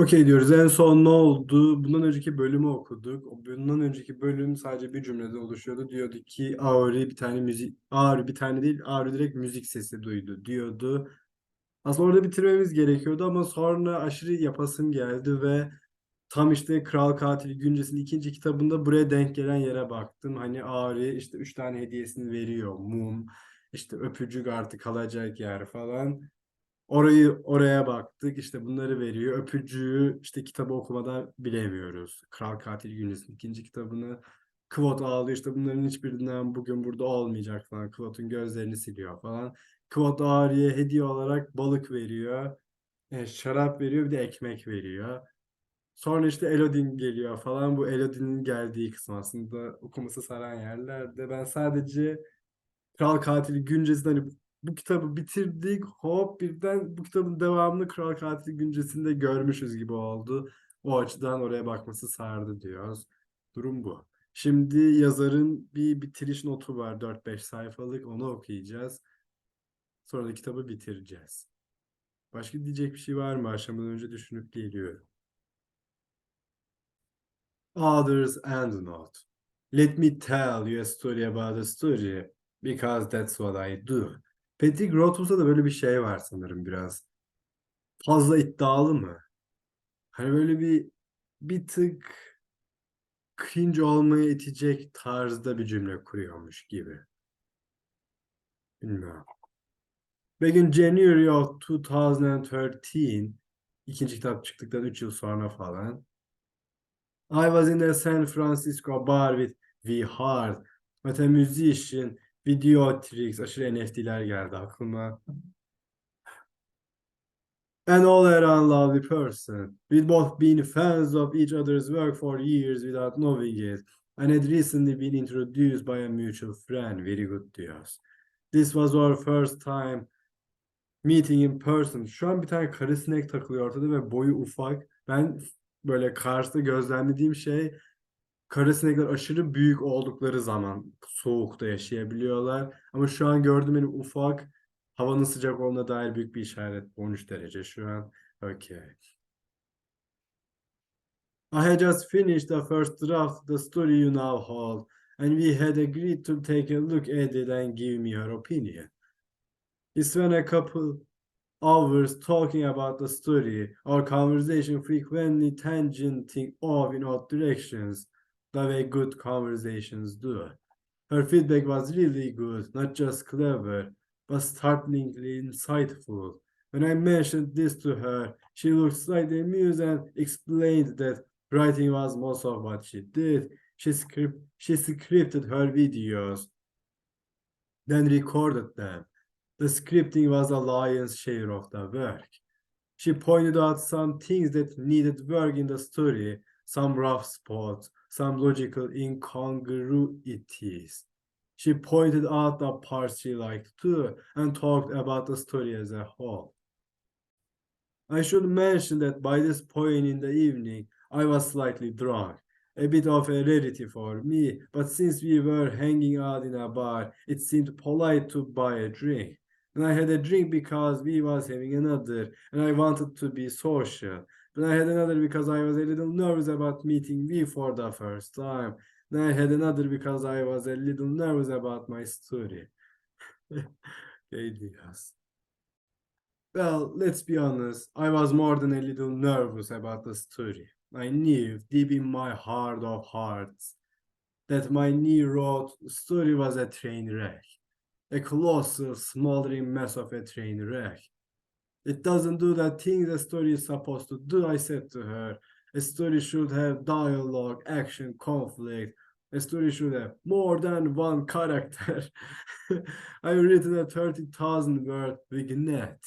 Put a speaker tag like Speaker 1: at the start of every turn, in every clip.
Speaker 1: Okey diyoruz. En son ne oldu? Bundan önceki bölümü okuduk. Bundan önceki bölüm sadece bir cümlede oluşuyordu. Diyordu ki Auri bir tane müzik, Auri bir tane değil, Auri direkt müzik sesi duydu diyordu. Aslında orada bitirmemiz gerekiyordu ama sonra aşırı yapasım geldi ve tam işte Kral Katili Güncesi'nin ikinci kitabında buraya denk gelen yere baktım. Hani Auri işte üç tane hediyesini veriyor. Mum, işte öpücük artık kalacak yer falan. Orayı oraya baktık işte bunları veriyor. Öpücüğü işte kitabı okumadan bilemiyoruz. Kral Katil Gündüz'ün ikinci kitabını. Kvot ağlıyor işte bunların hiçbirinden bugün burada olmayacak falan. Kvot'un gözlerini siliyor falan. Kvot Ağrı'ya hediye olarak balık veriyor. E, şarap veriyor bir de ekmek veriyor. Sonra işte Elodin geliyor falan. Bu Elodin'in geldiği kısım aslında okuması saran yerlerde. Ben sadece Kral Katili Güncesi'nde hani bu kitabı bitirdik. Hop birden bu kitabın devamını Kral Katili Güncesi'nde görmüşüz gibi oldu. O açıdan oraya bakması sardı diyoruz. Durum bu. Şimdi yazarın bir bitiriş notu var 4-5 sayfalık onu okuyacağız. Sonra da kitabı bitireceğiz. Başka diyecek bir şey var mı? Aşamadan önce düşünüp geliyorum. Others and not. Let me tell you a story about a story because that's what I do. Patrick Rothfuss'ta da böyle bir şey var sanırım biraz. Fazla iddialı mı? Hani böyle bir bir tık cringe olmaya itecek tarzda bir cümle kuruyormuş gibi. Bilmiyorum. Back in January of 2013 ikinci kitap çıktıktan 3 yıl sonra falan I was in a San Francisco bar with V Hard, with a musician, Videotrix, aşırı NFT'ler geldi aklıma. An all-around lovely person. We'd both been fans of each other's work for years without knowing it, and had recently been introduced by a mutual friend. Very good diyoruz. This was our first time meeting in person. Şu an bir tane karı sinek takılıyor ortada ve boyu ufak. Ben böyle Kars'ta gözlemlediğim şey kara sinekler aşırı büyük oldukları zaman soğukta yaşayabiliyorlar. Ama şu an gördüğüm en ufak havanın sıcak olduğuna dair büyük bir işaret. 13 derece şu an. Okay. I had just finished the first draft of the story you now hold, and we had agreed to take a look at it and give me your opinion. We spent a couple hours talking about the story, our conversation frequently tangenting off in odd directions, the way good conversations do. Her feedback was really good, not just clever, but startlingly insightful. When I mentioned this to her, she looked slightly amused and explained that writing was most of what she did. She, script, she scripted her videos, then recorded them. The scripting was a lion's share of the work. She pointed out some things that needed work in the story, some rough spots, some logical incongruities. She pointed out the parts she liked too and talked about the story as a whole. I should mention that by this point in the evening, I was slightly drunk, a bit of a rarity for me, but since we were hanging out in a bar, it seemed polite to buy a drink. And I had a drink because we was having another, and I wanted to be social. Then I had another because I was a little nervous about meeting V for the first time. Then I had another because I was a little nervous about my story. Well, let's be honest, I was more than a little nervous about the story. I knew deep in my heart of hearts that my new road story was a train wreck. A colossal, smoldering mess of a train wreck. It doesn't do that thing the story is supposed to do, I said to her. A story should have dialogue, action, conflict. A story should have more than one character. I've written a 30,000 word vignette.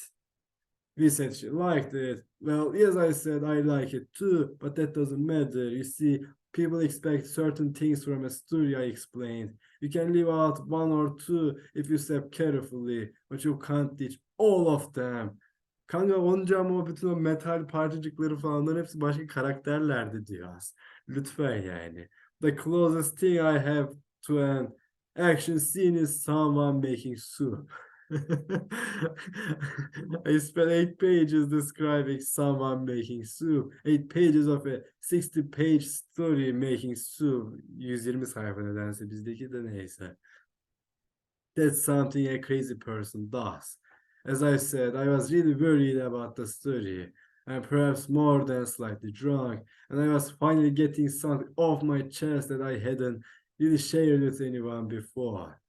Speaker 1: We said she liked it. Well, yes, I said I like it too, but that doesn't matter. You see, people expect certain things from a story, I explained. You can leave out one or two if you step carefully, but you can't teach all of them. Kanka onca ama bütün o metal parçacıkları falanların hepsi başka karakterlerdi diyoruz. Lütfen yani. The closest thing I have to an action scene is someone making soup. I spent eight pages describing someone making soup. Eight pages of a 60 page story making soup. 120 sayfa nedense bizdeki de neyse. That's something a crazy person does. As I said, I was really worried about the story and perhaps more than slightly drunk, and I was finally getting something off my chest that I hadn't really shared with anyone before.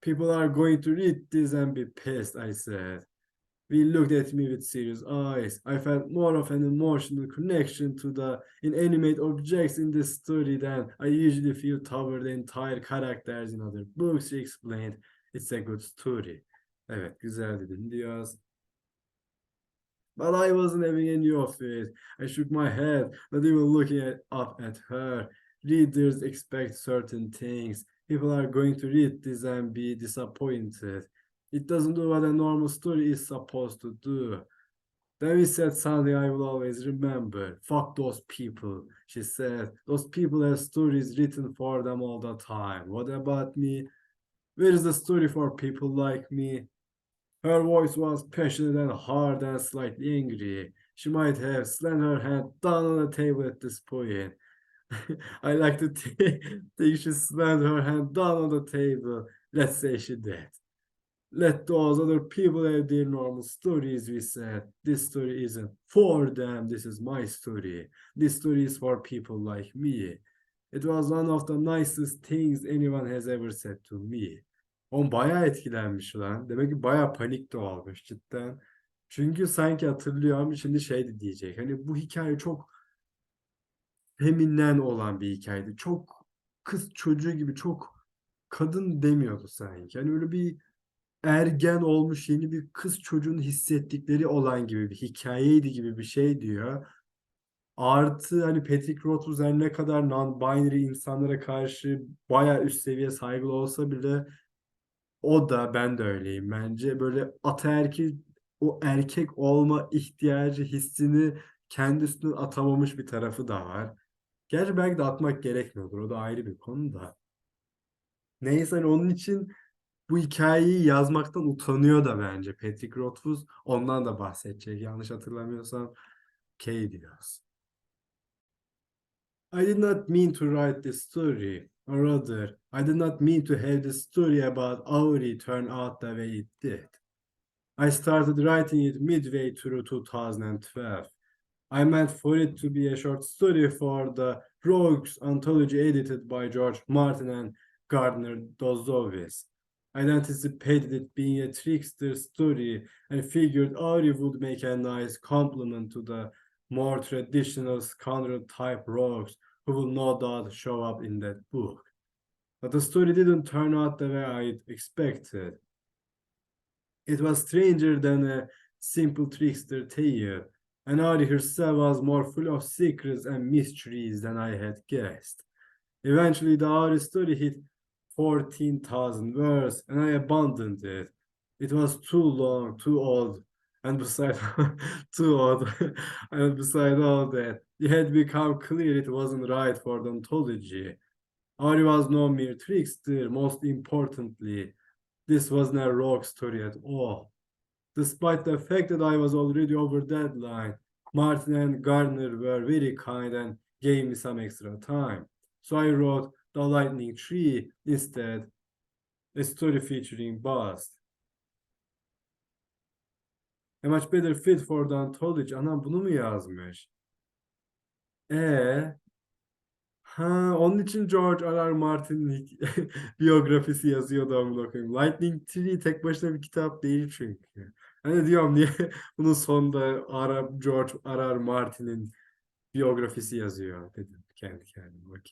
Speaker 1: People are going to read this and be pissed, I said. He looked at me with serious eyes. I felt more of an emotional connection to the inanimate objects in this story than I usually feel toward the entire characters in other books, she explained. It's a good story. Evet, güzel dedin diyoruz. But I wasn't having any of it. I shook my head, not even looking at, up at her. Readers expect certain things. People are going to read this and be disappointed. It doesn't do what a normal story is supposed to do. Then we said something I will always remember. Fuck those people, she said. Those people have stories written for them all the time. What about me? Where is the story for people like me? Her voice was passionate and hard and slightly angry. She might have slammed her hand down on the table at this point. I like to think she slammed her hand down on the table. Let's say she did. Let those other people have their normal stories, we said. This story isn't for them. This is my story. This story is for people like me. It was one of the nicest things anyone has ever said to me. On bayağı etkilenmiş lan. Demek ki bayağı panik de olmuş cidden. Çünkü sanki hatırlıyorum şimdi şeydi diyecek. Hani bu hikaye çok feminen olan bir hikayeydi. Çok kız çocuğu gibi çok kadın demiyordu sanki. Hani öyle bir ergen olmuş yeni bir kız çocuğun hissettikleri olan gibi bir hikayeydi gibi bir şey diyor. Artı hani Patrick Rothfuss ne kadar non-binary insanlara karşı bayağı üst seviye saygılı olsa bile o da ben de öyleyim bence. Böyle ataerkil o erkek olma ihtiyacı hissini kendi atamamış bir tarafı da var. Gerçi belki de atmak gerekmiyordur. O da ayrı bir konu da. Neyse hani onun için bu hikayeyi yazmaktan utanıyor da bence Patrick Rothfuss. Ondan da bahsedecek. Yanlış hatırlamıyorsam Kay diyoruz. I did not mean to write this story. Rather, I did not mean to have the story about Auri turn out the way it did. I started writing it midway through 2012. I meant for it to be a short story for the Rogues anthology edited by George Martin and Gardner Dozovis. I'd anticipated it being a trickster story and figured Auri would make a nice complement to the more traditional scoundrel type rogues who will no doubt show up in that book. But the story didn't turn out the way I expected. It was stranger than a simple trickster tale, and Ari herself was more full of secrets and mysteries than I had guessed. Eventually, the Ari story hit 14,000 words, and I abandoned it. It was too long, too old, and beside too old, and beside all that, it had become clear it wasn't right for the ontology. Ari was no mere trickster, most importantly, this wasn't a rogue story at all. Despite the fact that I was already over deadline, Martin and Gardner were very kind and gave me some extra time. So I wrote The Lightning Tree instead, a story featuring Buzz. A much better fit for the anthology. Anam bunu mu yazmış? E Ha, onun için George R. R. Martin'in biyografisi yazıyordu amına koyayım. Lightning Tree tek başına bir kitap değil çünkü. Hani diyorum niye bunun sonunda R. George R. R. Martin'in biyografisi yazıyor dedim kendi kendime. Okay.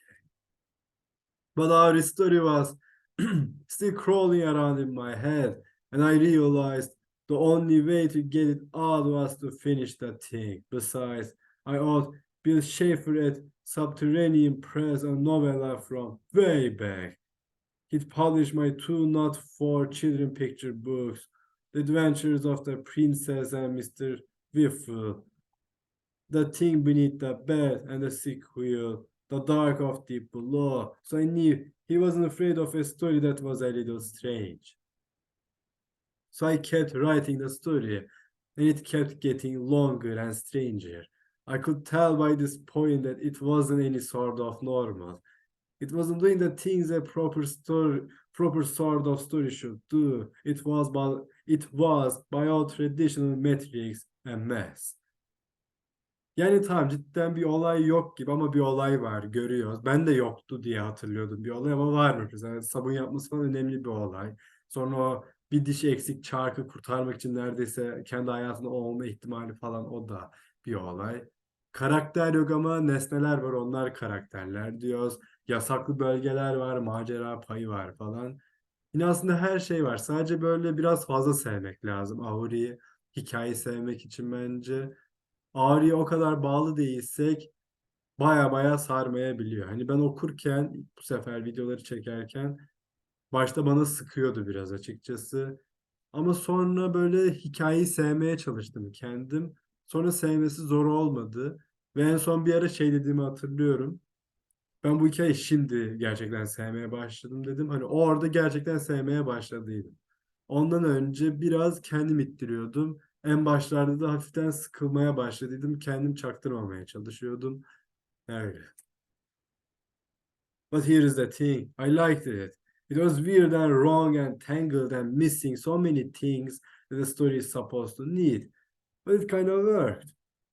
Speaker 1: But our story was still crawling around in my head and I realized the only way to get it out was to finish the thing. Besides, I owed Bill Schaefer at Subterranean Press a novella from way back. He'd published my two not for children picture books, The Adventures of the Princess and Mr. Whiffle, The Thing Beneath the Bed, and the sequel, The Dark of Deep Below. So I knew he wasn't afraid of a story that was a little strange. So I kept writing the story, and it kept getting longer and stranger. I could tell by this point that it wasn't any sort of normal. It wasn't doing the things a proper story, proper sort of story should do. It was, but it was by all traditional metrics a mess. Yani tamam cidden bir olay yok gibi ama bir olay var görüyoruz. Ben de yoktu diye hatırlıyordum bir olay ama varmış. Mesela sabun yapması falan önemli bir olay. Sonra o bir dişi eksik çarkı kurtarmak için neredeyse kendi hayatında olma ihtimali falan o da bir olay. Karakter yok ama nesneler var onlar karakterler diyoruz. Yasaklı bölgeler var, macera payı var falan. Yine aslında her şey var. Sadece böyle biraz fazla sevmek lazım. Ahuri'yi hikayeyi sevmek için bence. Ahuri'ye o kadar bağlı değilsek baya baya sarmayabiliyor. Hani ben okurken bu sefer videoları çekerken başta bana sıkıyordu biraz açıkçası. Ama sonra böyle hikayeyi sevmeye çalıştım kendim. Sonra sevmesi zor olmadı. Ve en son bir ara şey dediğimi hatırlıyorum. Ben bu hikayeyi şimdi gerçekten sevmeye başladım dedim. Hani orada gerçekten sevmeye başladıydım. Ondan önce biraz kendim ittiriyordum. En başlarda da hafiften sıkılmaya başladıydım. Kendim çaktırmamaya çalışıyordum. Öyle. But here is the thing. I liked it. It was weird and wrong and tangled and missing so many things that the story is supposed to need. But it kind of worked.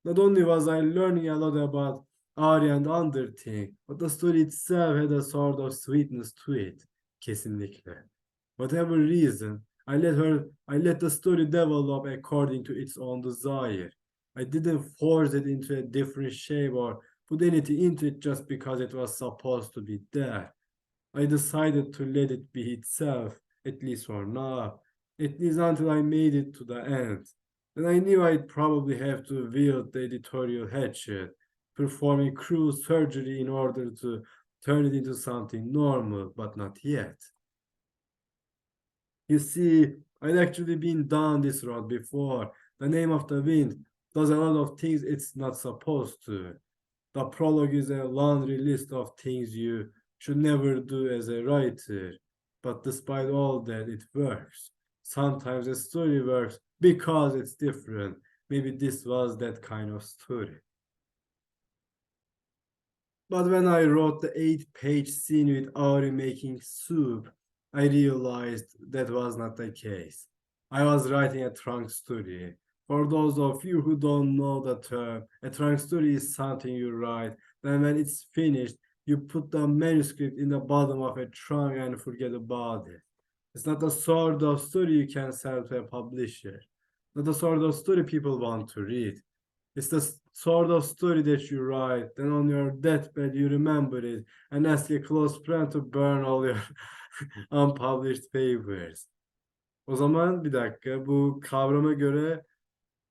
Speaker 1: Not only was I learning a lot about Ari and Underthing, but the story itself had a sort of sweetness to it. Kesinlikle. Whatever reason, I let her, I let the story develop according to its own desire. I didn't force it into a different shape or put anything into it just because it was supposed to be there. I decided to let it be itself, at least for now, at least until I made it to the end. Then I knew I'd probably have to wield the editorial hatchet, uh, performing cruel surgery in order to turn it into something normal, but not yet. You see, I'd actually been down this road before. The name of the wind does a lot of things it's not supposed to. The prologue is a laundry list of things you should never do as a writer. But despite all that, it works. Sometimes a story works because it's different. Maybe this was that kind of story. But when I wrote the eight page scene with Ari making soup, I realized that was not the case. I was writing a trunk story. For those of you who don't know the term, a trunk story is something you write. Then when it's finished, you put the manuscript in the bottom of a trunk and forget about it. It's not the sort of story you can sell to a publisher. Not the sort of story people want to read. It's the sort of story that you write, then on your deathbed you remember it and ask a close friend to burn all your unpublished papers. O zaman bir dakika bu kavrama göre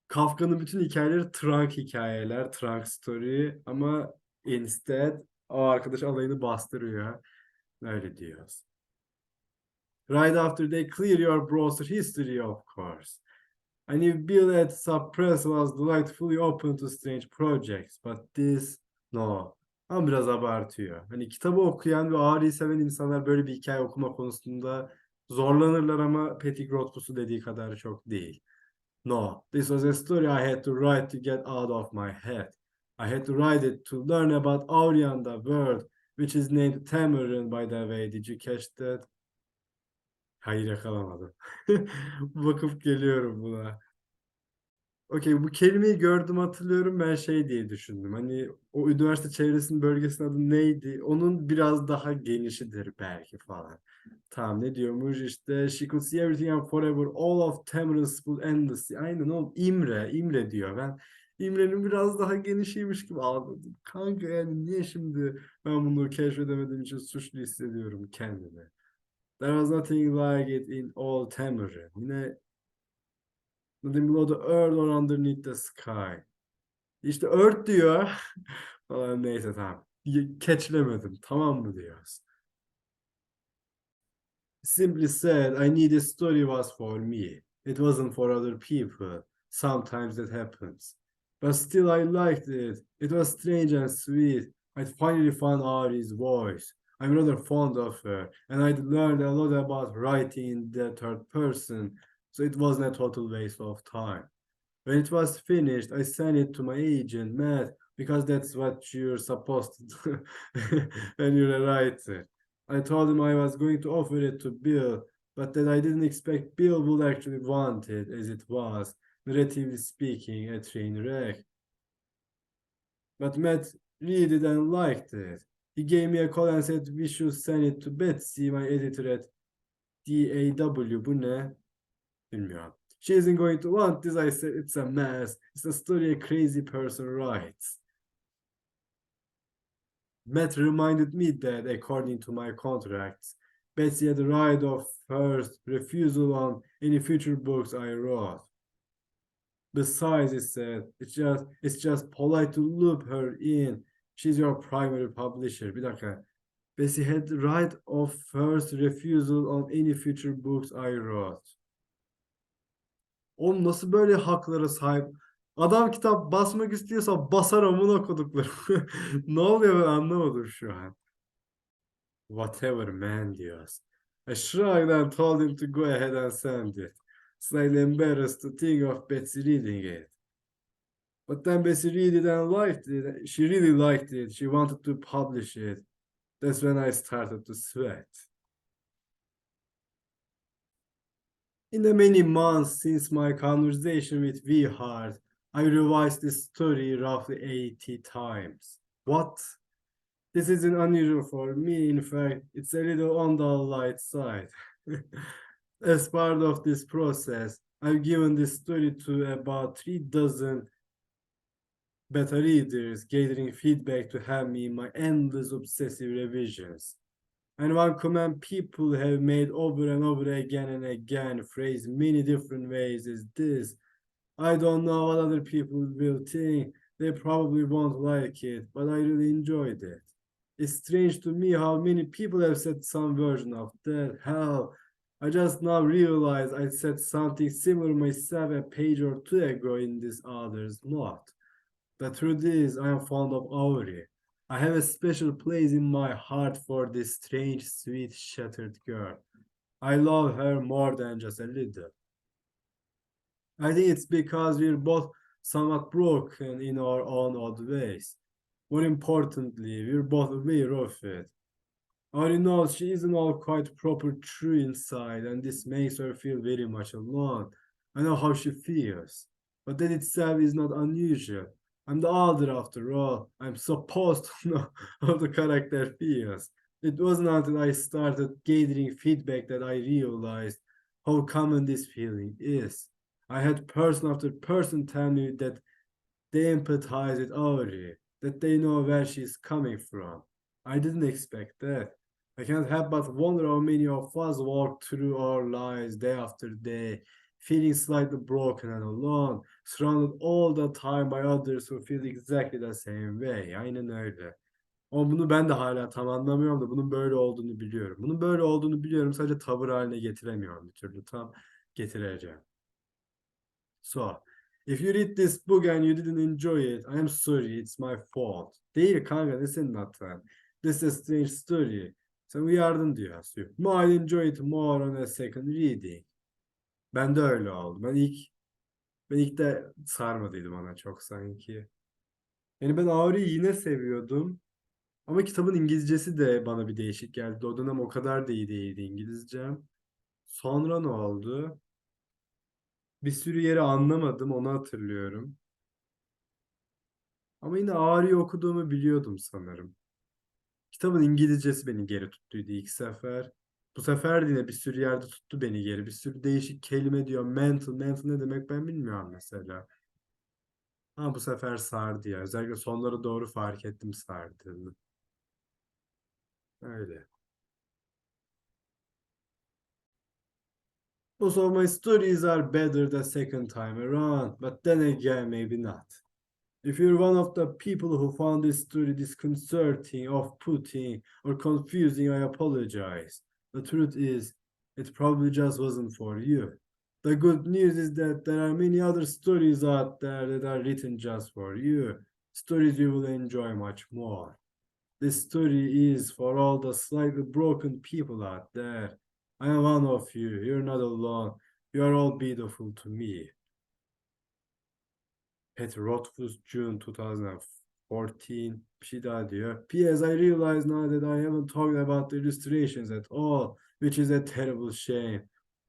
Speaker 1: Kafka'nın bütün hikayeleri trunk hikayeler, trunk story ama instead o arkadaş alayını bastırıyor. Öyle diyoruz. Right after they clear your browser history of course. And if Bill at Suppress was delightfully open to strange projects, but this no. Ama biraz abartıyor. Hani kitabı okuyan ve ağrıyı seven insanlar böyle bir hikaye okuma konusunda zorlanırlar ama Pettigrot'lusu dediği kadar çok değil. No, this was a story I had to write to get out of my head. I had to write it to learn about Auri and the world, which is named Tamarin by the way. Did you catch that? Hayır yakalamadım. Bakıp geliyorum buna. Okey bu kelimeyi gördüm hatırlıyorum ben şey diye düşündüm. Hani o üniversite çevresinin bölgesinin adı neydi? Onun biraz daha genişidir belki falan. Tamam ne diyormuş işte she could see everything and forever all of Tamarind school endlessly. Aynen oğlum İmre, İmre diyor. Ben İmre'nin biraz daha genişiymiş gibi algıladım. Kanka yani niye şimdi ben bunu keşfedemediğim için suçlu hissediyorum kendimi. There was nothing like it in all Tamarind. Yine Nothing below the earth or underneath the sky. İşte earth diyor. Falan neyse tamam. Catchlemedim. Tamam mı diyoruz. Simply said, I need a story was for me. It wasn't for other people. Sometimes that happens. But still I liked it. It was strange and sweet. I finally found Ari's voice. I'm rather fond of her, and I'd learned a lot about writing in the third person. so it wasn't a total waste of time. When it was finished, I sent it to my agent, Matt, because that's what you're supposed to do when you're a writer. I told him I was going to offer it to Bill, but that I didn't expect Bill would actually want it, as it was, relatively speaking, a train wreck. But Matt read it and liked it. He gave me a call and said we should send it to Betsy, my editor at DAW. Bu ne? Bilmiyorum. She isn't going to want this. I said it's a mess. It's a story a crazy person writes. Matt reminded me that, according to my contracts, Betsy had the right of first refusal on any future books I wrote. Besides, it said, it's just it's just polite to loop her in. She's your primary publisher. Bir dakika. Betsy had right of first refusal on any future books I wrote. Oğlum nasıl böyle haklara sahip? Adam kitap basmak istiyorsa basar amına kodukları. ne oluyor ben anlamadım şu an. Whatever man diyoruz. I shrugged and told him to go ahead and send it. Slightly embarrassed to think of Betsy reading it. But then it and liked it. She really liked it. She wanted to publish it. That's when I started to sweat. In the many months since my conversation with V Hart, I revised this story roughly 80 times. What? This isn't unusual for me. In fact, it's a little on the light side. As part of this process, I've given this story to about three dozen beta readers, gathering feedback to help me in my endless obsessive revisions. And one comment people have made over and over again and again, phrased many different ways, is this. I don't know what other people will think. They probably won't like it, but I really enjoyed it. It's strange to me how many people have said some version of that. Hell, I just now realized I said something similar myself a page or two ago in this other's note. The truth is, I am fond of Auri. I have a special place in my heart for this strange, sweet, shattered girl. I love her more than just a little. I think it's because we're both somewhat broken in our own odd ways. More importantly, we're both aware of it. Ari knows she isn't all quite proper true inside, and this makes her feel very much alone. I know how she feels, but that itself is not unusual. I'm the author after all. I'm supposed to know how the character feels. It wasn't until I started gathering feedback that I realized how common this feeling is. I had person after person tell me that they empathize with Auri, that they know where she's coming from. I didn't expect that. I can't help but wonder how many of us walk through our lives day after day, feeling slightly broken and alone, surrounded all the time by others who feel exactly the same way. Aynen öyle. Ama bunu ben de hala tam anlamıyorum da bunun böyle olduğunu biliyorum. Bunun böyle olduğunu biliyorum sadece tavır haline getiremiyorum bir türlü tam getireceğim. So, if you read this book and you didn't enjoy it, I am sorry, it's my fault. Değil kanka, ne senin hatan? This is a strange story. Sen uyardın diyor Aslı. Might enjoy it more on a second reading. Ben de öyle oldu. Ben ilk ben ilk de sarmadıydı bana çok sanki. Yani ben Auri'yi yine seviyordum. Ama kitabın İngilizcesi de bana bir değişik geldi. O dönem o kadar da iyi değildi İngilizcem. Sonra ne oldu? Bir sürü yeri anlamadım, onu hatırlıyorum. Ama yine Auri'yi okuduğumu biliyordum sanırım. Kitabın İngilizcesi beni geri tuttuydu ilk sefer. Bu sefer yine bir sürü yerde tuttu beni geri. Bir sürü değişik kelime diyor. Mental, mental ne demek ben bilmiyorum mesela. Ama bu sefer sardı ya. Özellikle sonlara doğru fark ettim sardığını. Öyle. Also, my stories are better the second time around, but then again, maybe not. If you're one of the people who found this story disconcerting, off-putting, or confusing, I apologize. The truth is, it probably just wasn't for you. The good news is that there are many other stories out there that are written just for you. Stories you will enjoy much more. This story is for all the slightly broken people out there. I am one of you. You're not alone. You are all beautiful to me. Peter Rothfuss, June 2014. Bir şey daha diyor. P.S. I realize now that I haven't talked about the illustrations at all, which is a terrible shame.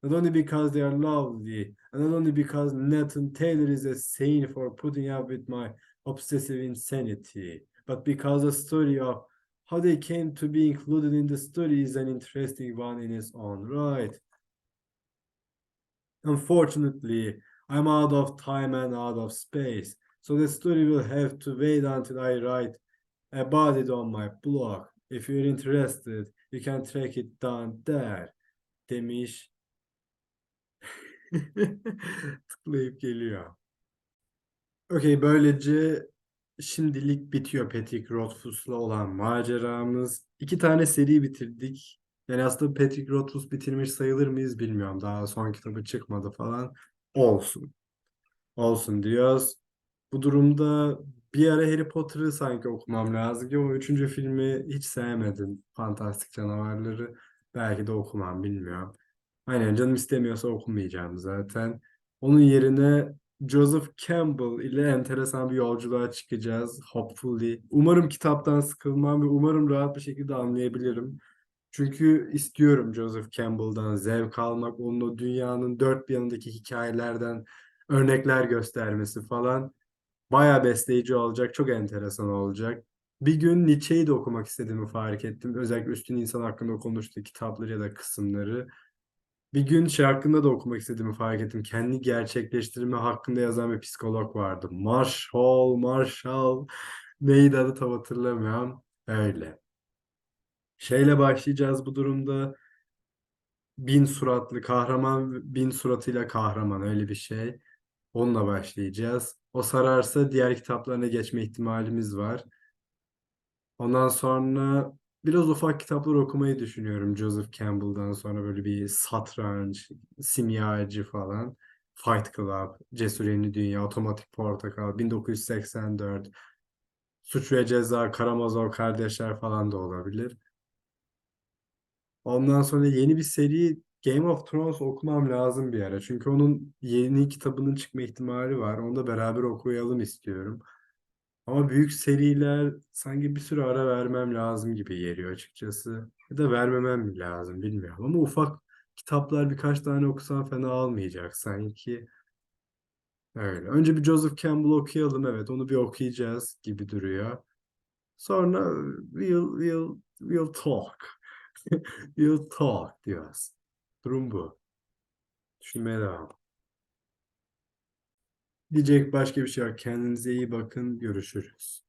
Speaker 1: Not only because they are lovely, and not only because Nathan Taylor is a saint for putting up with my obsessive insanity, but because the story of how they came to be included in the story is an interesting one in its own right. Unfortunately, I'm out of time and out of space, so the story will have to wait until I write about it on my blog. If you're interested, you can track it down there. Demiş. Tıklayıp geliyor. Okey, böylece şimdilik bitiyor Patrick Rothfuss'la olan maceramız. İki tane seri bitirdik. Yani aslında Patrick Rothfuss bitirmiş sayılır mıyız bilmiyorum. Daha son kitabı çıkmadı falan. Olsun. Olsun diyoruz. Bu durumda bir ara Harry Potter'ı sanki okumam lazım ki o üçüncü filmi hiç sevmedim. Fantastik canavarları. Belki de okumam bilmiyorum. Aynen canım istemiyorsa okumayacağım zaten. Onun yerine Joseph Campbell ile enteresan bir yolculuğa çıkacağız. Hopefully. Umarım kitaptan sıkılmam ve umarım rahat bir şekilde anlayabilirim. Çünkü istiyorum Joseph Campbell'dan zevk almak, onun o dünyanın dört bir yanındaki hikayelerden örnekler göstermesi falan. Bayağı besleyici olacak, çok enteresan olacak. Bir gün Nietzsche'yi de okumak istediğimi fark ettim. Özellikle üstün insan hakkında konuştuğu kitapları ya da kısımları. Bir gün şey hakkında da okumak istediğimi fark ettim. Kendi gerçekleştirme hakkında yazan bir psikolog vardı. Marshall, Marshall. Neydi adı tam hatırlamıyorum. Öyle. Şeyle başlayacağız bu durumda. Bin suratlı kahraman, bin suratıyla kahraman öyle bir şey. Onunla başlayacağız. O sararsa diğer kitaplarına geçme ihtimalimiz var. Ondan sonra biraz ufak kitaplar okumayı düşünüyorum. Joseph Campbell'dan sonra böyle bir satranç, simyacı falan. Fight Club, Cesur Yeni Dünya, Otomatik Portakal, 1984, Suç ve Ceza, Karamazov Kardeşler falan da olabilir. Ondan sonra yeni bir seri Game of Thrones okumam lazım bir ara. Çünkü onun yeni kitabının çıkma ihtimali var. Onu da beraber okuyalım istiyorum. Ama büyük seriler sanki bir süre ara vermem lazım gibi geliyor açıkçası. Ya da vermemem lazım bilmiyorum. Ama ufak kitaplar birkaç tane okusam fena olmayacak sanki. Öyle. Önce bir Joseph Campbell okuyalım. Evet, onu bir okuyacağız gibi duruyor. Sonra we'll, we'll, we'll talk. We'll talk diyoruz. Durum bu. Düşünmeye devam. Diyecek başka bir şey yok. Kendinize iyi bakın. Görüşürüz.